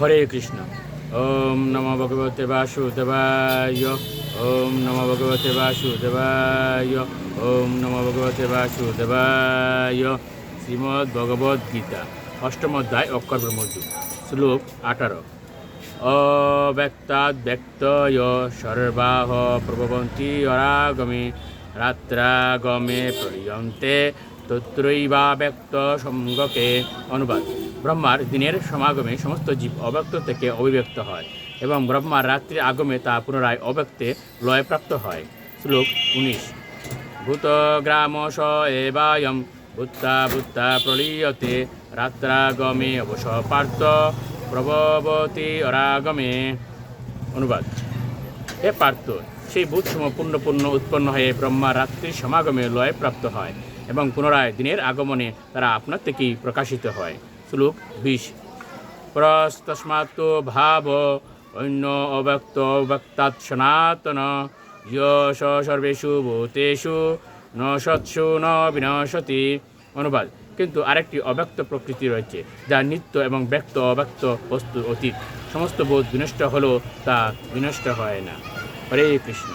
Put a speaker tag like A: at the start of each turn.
A: হরে কৃষ্ণ। ওম নম ভগবতে বাসুদেবায়। ওম নম ভগবতে বাসুদেবায়। ওম নম ভগবতে বাসুদেবায়। শ্রীমদ্ ভগবদ্ গীতা, অষ্টম অধ্যায়, অক্ষর ব্রহ্মযুগ শ্লোক আঠারো। অব্যক্তাৎ ব্যক্তয় সর্বাহ প্রভবন্তি অরাগমে, রাত্রাগমে প্রলীয়ন্তে তত্রৈবা ব্যক্ত সঙ্গকে অনুবাদ। ব্রহ্মার দিনের সমাগমে সমস্ত জীব অব্যক্ত থেকে অভিব্যক্ত হয় এবং ব্রহ্মার রাত্রির আগমে তা পুনরায় অব্যক্তে লয়প্রাপ্ত হয়। শ্লোক উনিশ। ভূতগ্রাম স এবায়ম, ভূত্তা ভূত্তা প্রলীয়তে রাত্রাগমে অবশ পার্থ প্রভবতী অরাগমে। অনুবাদ। হে পার্থ, সেই ভূতসম পূর্ণ পূর্ণ উৎপন্ন হয়ে ব্রহ্মা রাত্রির সমাগমে লয় প্রাপ্ত হয় এবং পুনরায় দিনের আগমনে তারা আপনার থেকেই প্রকাশিত হয়। শ্লোক বিশ। প্রস্তস্মাৎ ভাব অন্য অব্যক্ত অব্যক্তাৎ সনাতন ইয়স সর্বেষু ভূতেষু, ন সৎসু ন বিনশতি। অনুবাদ। কিন্তু আরেকটি অব্যক্ত প্রকৃতি রয়েছে, যা নিত্য এবং ব্যক্ত অব্যক্ত বস্তু অতীত। সমস্ত বোধ বিনষ্ট হলেও তা বিনষ্ট হয় না। হরে কৃষ্ণ।